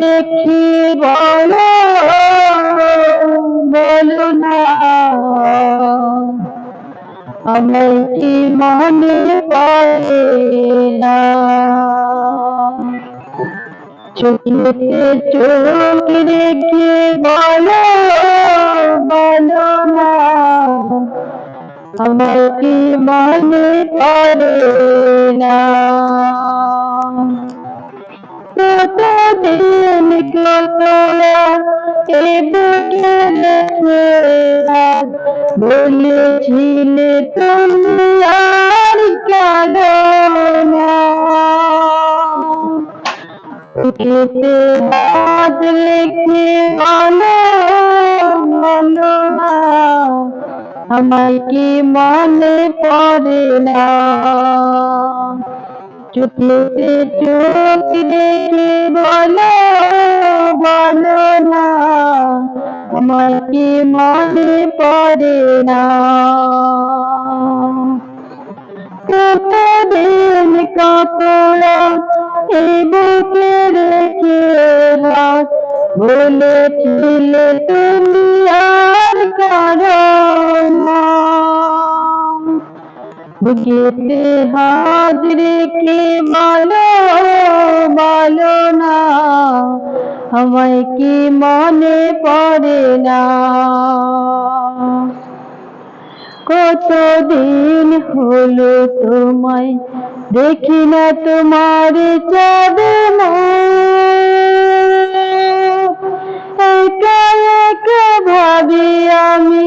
রেখে বলো বলো না। আমার কি মনে পড়ে না? চোখেতে চোখ রেখে বলো বলো না। আমার কি মনে পড়ে না? এ বুকে রেখে বলেছিলে তুমি আর কাঁদো না বুকেতে হাত বলো বলো না আমার কি মনে পড়ে না। চোখেতে চোখ রেখে বলো বলো না আমার কি মনে পড়ে না। কতদিন কত এই বুকে রেখে হাত বলেছিলে তুমি আর কারও না। বুকেতে হাত রেখে বলো বলো না। আমায় কি মনে পড়ে না? কতদিন হলো তোমায় দেখি না তোমার চাঁদে একা ভাবি আমি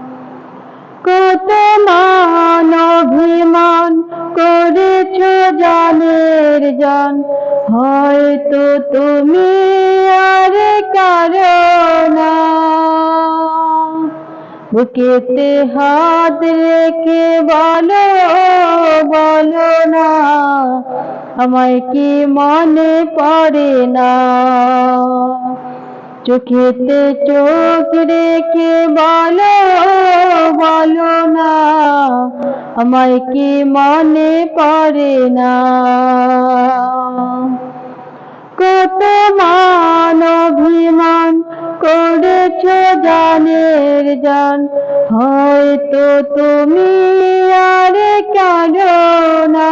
কত মান অভিমান করেছ জানের জান। হয়তো তুমি আর কারণা বুকেতে হাত রেখে বলো বলো না, আমায় কি মনে পড়ে না? চোখেতে চোখ রেখে বলো বলো না। আমায় কি মনে পড়ে না? কত মান অভিমান করেছ জানের জান। হয়তো তুমি আর কেন না।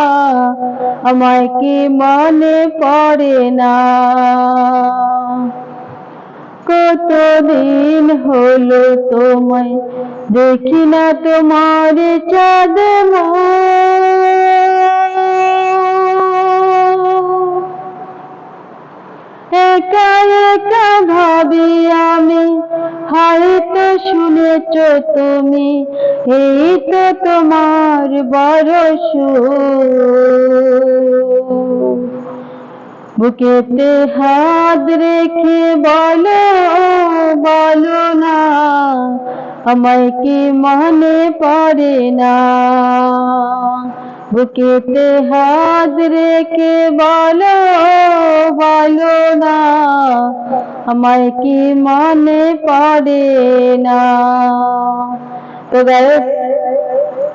আমায় কি মনে পড়ে না? কতদিন হলো তোমায় দেখি না তোমার চাঁদ একা একা ভাবি আমি, হয়তো শুনেছ তুমি, এই তো তোমার বড় বুকেতে হাত রেখে বলো বলো না, আমায় কি মনে পড়ে না? বুকেতে হাত রেখে বলো বলো না আমায় কি মনে পড়ে না তো গায়ক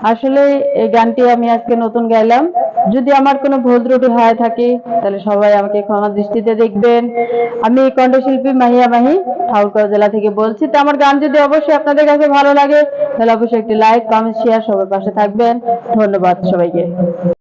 আসলে এই গানটি আমি আজকে নতুন গাইলাম। যদি আমার কোনো ভুল ত্রুটি হয়ে থাকে, তাহলে সবাই আমাকে ক্ষমা দৃষ্টিতে দেখবেন। আমি কণ্ঠশিল্পী মাহিয়া মাহি, ঠাকুরগাঁও জেলা থেকে বলছি। তো আমার গান যদি অবশ্যই আপনাদের কাছে ভালো লাগে, তাহলে অবশ্যই একটি লাইক, কমেন্ট শেয়ার সবার পাশে থাকবেন। ধন্যবাদ সবাইকে।